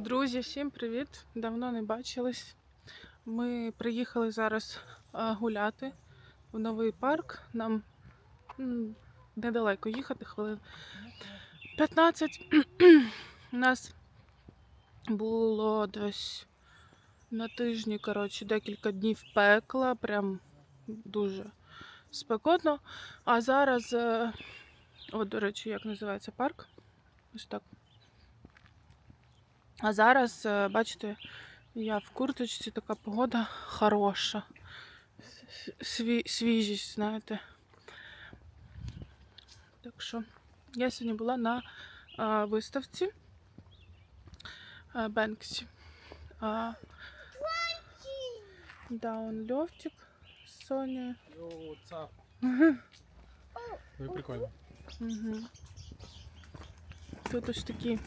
Друзі, всім привіт! Давно не бачились. Ми приїхали зараз гуляти в новий парк. Нам недалеко їхати, хвилин 15. У нас було десь на тижні, коротше, декілька днів пекла, прям дуже спекотно. А зараз, е, от, до речі, як називається парк? Ось так. А зараз, е, бачите, я в курточці, така погода хороша. Сві, свіжість, знаєте. Так що я сьогодні була на а, виставці а, Бенксі. А, да, он Льовчик. Йоу, цап. Ну прикольно. Угу. Тут ось такий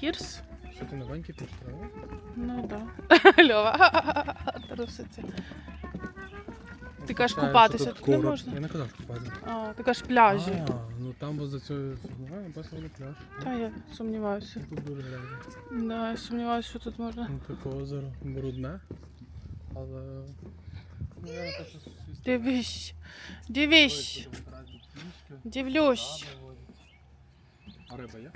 пірс. Що ти новенький піш, правда? Ну да. Льова. Труситься. Ти кажеш, купатися тут не можна? Я не казав купатися. А, ти кажеш пляжі. А, ну там возле цього фігня, просто буде пляж. Та я сумніваюся. Тут дуже грязно. Да, я сумніваюся, що тут можна. Ну, таке озеро брудне, але... Ну, я те, що свісти- Дивись. Дивись. Ходять, тут разні птички, Дивлюсь. А риба є?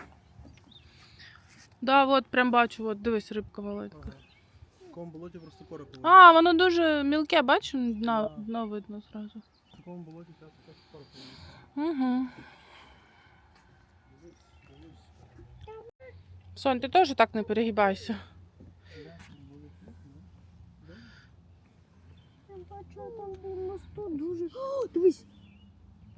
Да, от прям бачу, от дивись, рибка велика. В такому болоті просто корок ловить. А, воно дуже мілке, бачу, дно, Да. дно видно зразу. В такому болоті просто корок ловить. Угу. Сонь, ти теж так не перегибайся. Я бачу, там по мосту дуже. О, дивись!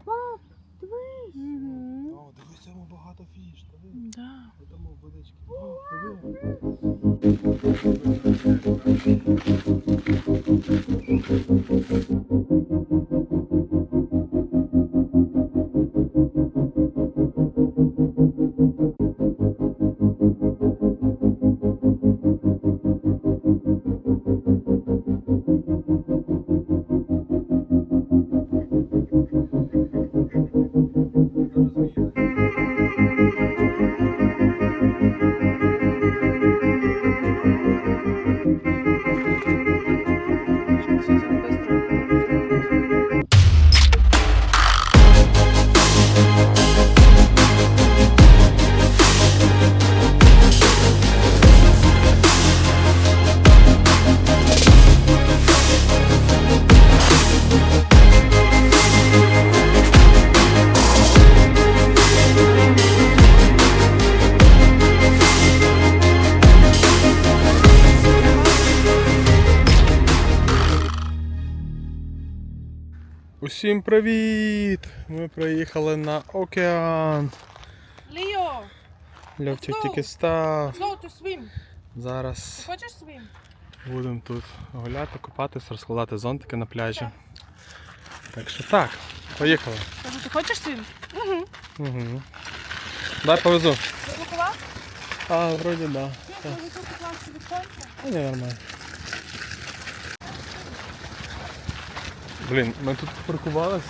Пап, дивись! Угу. О, дивись, там багато фіш, диви. Да. Тому водички. О, диви. Усім привіт! Ми приїхали на океан. Ліо, Льовчик тільки став. Зараз Хочеш будемо тут гуляти, купатись, розкладати зонтики на пляжі. Так що так, поїхали. Кажу, ти хочеш swim? Угу. Угу. Дай повезу. Заблокував? А, вроді да. Ти нормально. Блін, ми тут паркувались.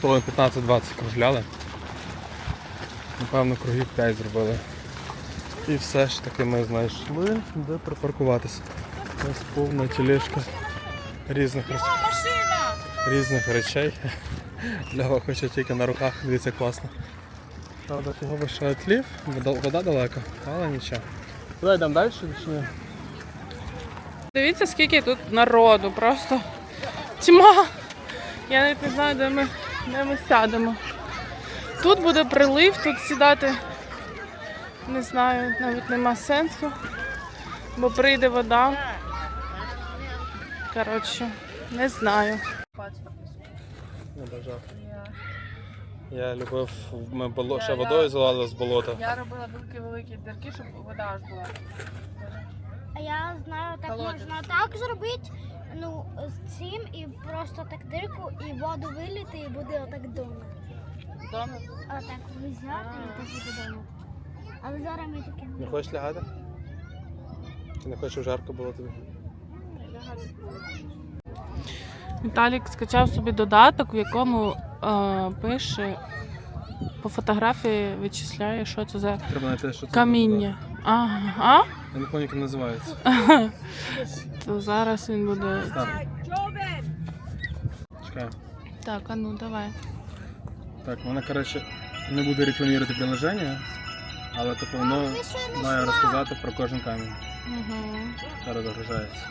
Хвилин 15-20 кружляли. Напевно, кругів 5 зробили. І все ж таки ми знайшли, де припаркуватися. Ось повна тележка різних. Різних речей. Лява хоче тільки на руках, дивіться класно. Правда, того вишає тлів, вода, далека, але нічого. Куди йдемо далі чи ні? Дивіться, скільки тут народу, просто тьма. Я навіть не знаю, де ми, де ми сядемо. Тут буде прилив, тут сідати не знаю, навіть нема сенсу, бо прийде вода. Коротше, не знаю. Не бажав. Я любив, ми боло, ще водою залали з болота. Я робила великі великі дірки, щоб вода аж була. А я знаю, так Колодязь. можна так зробити. Ну, з цим і просто так дирку, і воду виліти, і буде отак донut. Донат? Отак взяти і так буде донут. Але зараз ми таке Не хочеш лягати? Чи не хочеш, щоб жарко було тобі? Віталік скачав собі додаток, в якому е, пише по фотографії, вичисляє, що це за Треба знайти, що це. каміння. Ага. Я не пам'ятаю, як він називається. То зараз він буде. Так. Чекай. Так, а ну давай. Так, вона, коротше, не буде рекламувати приложення, але типу воно має розказати про кожен камінь, Угу. який розгружається.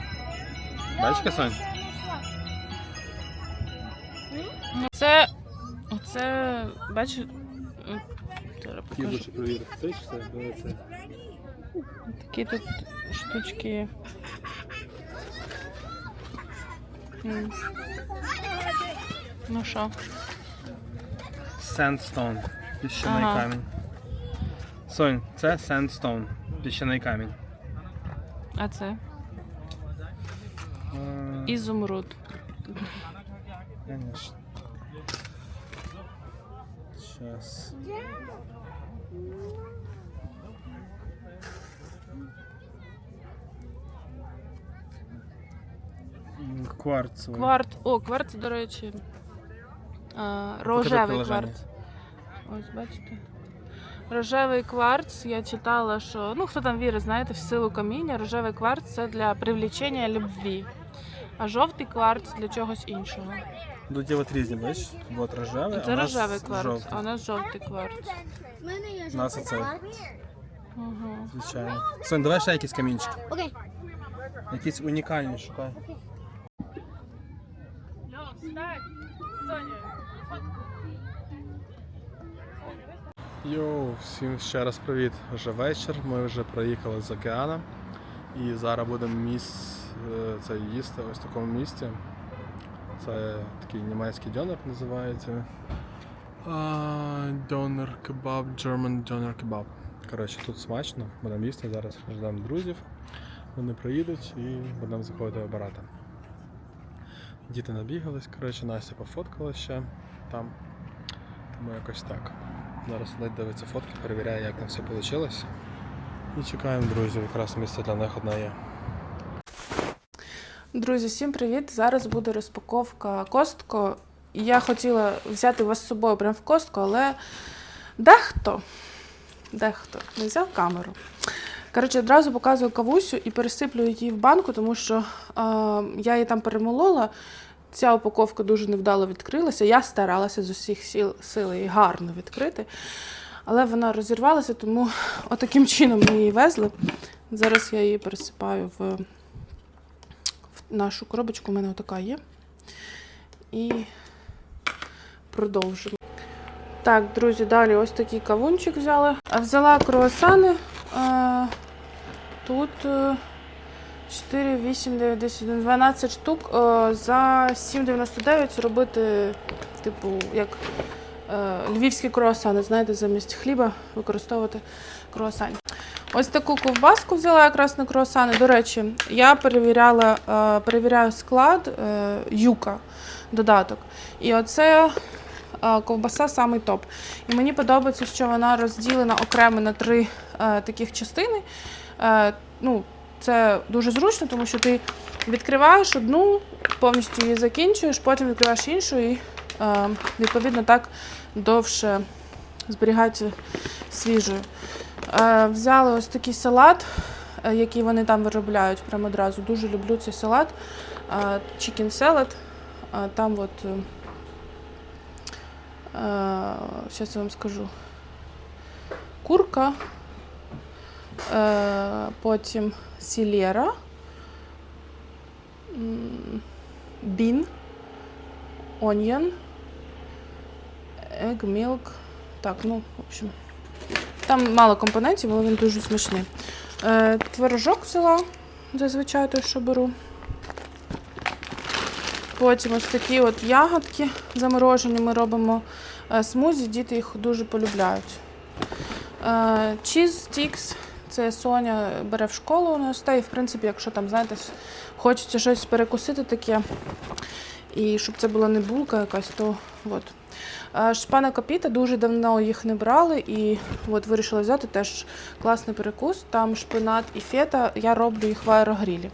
Бачиш, Сонь? Це. Оце. Бачиш. Зараз покажу. Такі тут штучки Ну що? Sandstone. Піщаний Ага. камінь. Сонь, це sandstone. Піщаний камінь. А це? А, Ізумруд. Конечно. Сейчас. М, Кварт. О, кварц, до речі. А, рожевий кварц. Ось, бачите. Рожевий кварц, я читала, що. Ну, хто там вірить, знаєте, в силу каміння, рожевий кварц це для привлічення любві. А жовтий кварц для чогось іншого. Тут є от різні, бачиш? От рожевий, а Це у нас рожевий кварц, жовтий. а у нас жовтий кварц. У мене є У нас жовтий оцей. кварц. Звичайно. Сонь, давай ще якісь камінчики. Окей. Якісь унікальні шукай. Йоу, всім ще раз привіт. Вже вечір. Ми вже проїхали з океану. І зараз будемо міс... е, це їсти ось в такому місці. Це такий німецький донор називається. Донор кебаб, German донор кебаб. Коротше, тут смачно, будемо їсти. Зараз ждемо друзів. Вони приїдуть і будемо заходити обирати. Діти набігались, коротше, Настя пофоткала ще там. Тому якось так. Зараз навіть дивиться фотки, перевіряє, як там все вийшло. І чекаємо друзів, якраз місце для них одне є. Друзі, всім привіт! Зараз буде розпаковка Костко. Я хотіла взяти вас з собою прямо в Костко, але дехто, дехто не взяв камеру. Коротше, одразу показую кавусю і пересиплю її в банку, тому що е, я її там перемолола. Ця упаковка дуже невдало відкрилася. Я старалася з усіх сил, сил її гарно відкрити. Але вона розірвалася, тому отаким чином ми її везли. Зараз я її пересипаю в в нашу коробочку. У мене отака є. І продовжимо. Так, друзі, далі ось такий кавунчик взяли. А Взяла круасани. Тут е, 4, 8, 9, 10, 11, 12 штук. Е, За 7,99 робити, типу, як е, львівські круасани. Знаєте, замість хліба використовувати круасані. Ось таку ковбаску взяла якраз на круасани. До речі, я перевіряла, е, перевіряю склад юка додаток. І оце ковбаса самий топ. І мені подобається, що вона розділена окремо на три е, таких частини. Е, ну, це дуже зручно, тому що ти відкриваєш одну, повністю її закінчуєш, потім відкриваєш іншу і е, відповідно так довше зберігається свіжою. Взяли ось такий салат, який вони там виробляють прямо одразу. Дуже люблю цей салат. Chicken salad. Там от. Зараз я вам скажу. Курка. Е, Потім сілєра. Бін. Оньян. Egg milk. Так, ну, в общем. Там мало компонентів, але він дуже смачний. Е, творожок взяла, зазвичай той, що беру. Потім ось такі от ягодки заморожені. Ми робимо е, смузі, діти їх дуже полюбляють. Е, Чіз стікс. Це Соня бере в школу у нас. Та і, в принципі, якщо там, знаєте, хочеться щось перекусити таке, і щоб це була не булка якась, то от. Е, Шпана капіта дуже давно їх не брали, і от вирішила взяти теж класний перекус. Там шпинат і фета. Я роблю їх в аерогрілі.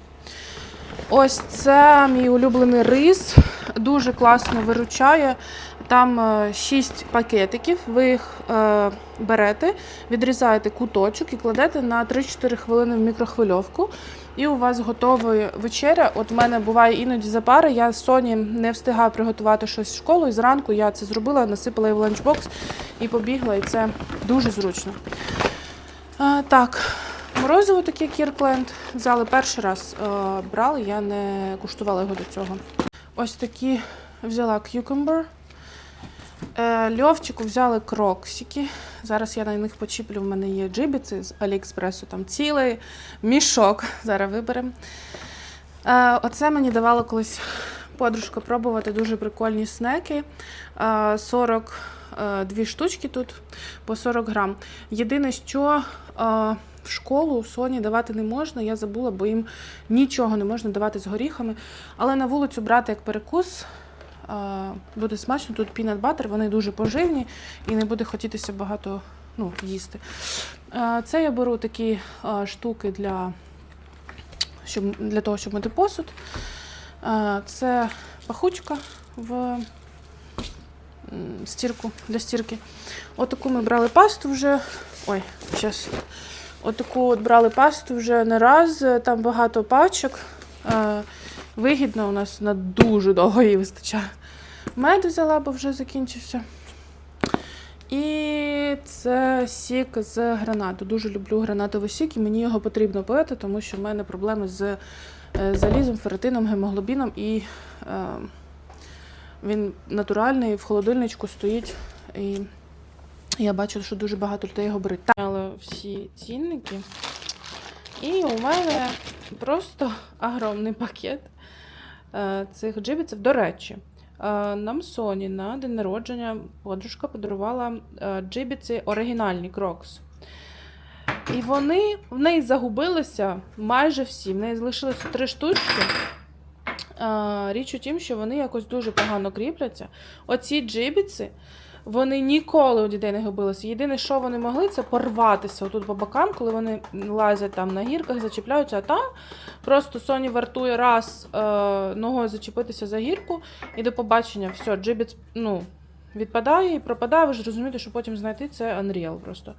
Ось це мій улюблений рис. дуже класно виручає. Там 6 пакетиків, ви їх е, берете, відрізаєте куточок і кладете на 3-4 хвилини в мікрохвильовку. І у вас готова вечеря. От в мене буває іноді за пари. Я Соні не встигаю приготувати щось в школу. І зранку я це зробила, насипала її в ланчбокс і побігла, і це дуже зручно. А, так, морозиво таке Кіркленд. Взяли перший раз е, брали, я не куштувала його до цього. Ось такі взяла кюкумбер. Е, Льовчику взяли кроксики. Зараз я на них почіплю. В мене є джибіці з Аліекспресу, там цілий мішок. Зараз виберемо. Е, оце мені давала колись подружка пробувати дуже прикольні снеки. Е, 42 штучки тут по 40 грам. Єдине, що е, в школу Соні давати не можна, я забула, бо їм нічого не можна давати з горіхами. Але на вулицю брати як перекус буде смачно. Тут пінат батер, вони дуже поживні і не буде хотітися багато ну, їсти. Це я беру такі штуки для, щоб, для того, щоб мити посуд. Це пахучка в стірку для стірки. Отаку ми брали пасту вже. Ой, зараз. Отаку от брали пасту вже не раз, е, там багато пачок. Е, Вигідно, у нас на дуже довго її вистачає. Мед взяла, бо вже закінчився. І це сік з гранату. Дуже люблю гранатовий сік, і мені його потрібно пити, тому що в мене проблеми з е, залізом, ферритином, гемоглобіном, і е, він натуральний, в холодильничку стоїть. І я бачу, що дуже багато людей його беруть. Але всі цінники. І у мене просто огромний пакет е, цих джибіців. До речі, е, нам Соні на день народження подружка подарувала е, джибіці оригінальні крокс. І вони в неї загубилися майже всі. В неї залишилося три штучки. Річ у тім, що вони якось дуже погано кріпляться. Оці джибіці, вони ніколи у дітей не губилися. Єдине, що вони могли, це порватися отут по бокам, коли вони лазять там на гірках, зачіпляються, а там просто Соні вартує раз е, ногою зачепитися за гірку, і до побачення, все, джибіц ну, відпадає і пропадає. Ви ж розумієте, що потім знайти це Unreal просто.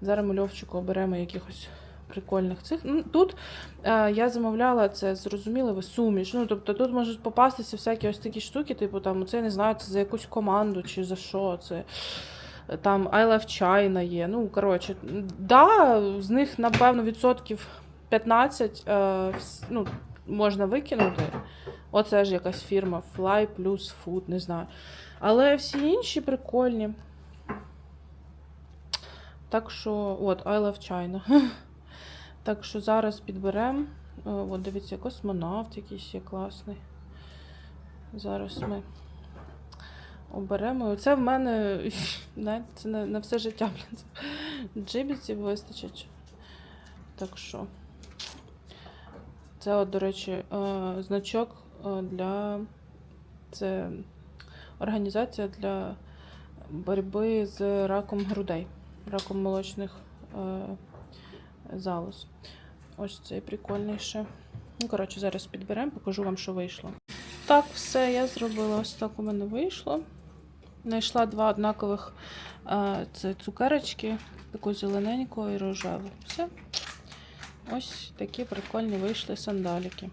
Зараз ми Льовчику оберемо якихось прикольних цих. Ну, Тут е, я замовляла це, зрозуміло, суміш. Ну, тобто тут можуть попастися всякі ось такі штуки, типу там, це не знаю, це за якусь команду чи за що. Це там I Love China є. Ну, коротше, да, з них, напевно, відсотків 15 е, ну, можна викинути. Оце ж якась фірма Fly Plus Food, не знаю. Але всі інші прикольні. Так що, от, I Love China. Так що зараз підберемо. Е, От, дивіться, космонавт якийсь є класний. Зараз ми оберемо. Це в мене знаєте, це на, на все життя. Джибіців вистачить. Так що. Це, от, до речі, е, значок е, для. Це організація для боротьби з раком грудей, раком молочних залоз. Ось цей прикольний ще. Ну, коротше, зараз підберемо, покажу вам, що вийшло. Так, все, я зробила. Ось так у мене вийшло. Найшла два однакових е, це цукерочки, таку зелененьку і рожеву. Все. Ось такі прикольні вийшли сандаліки.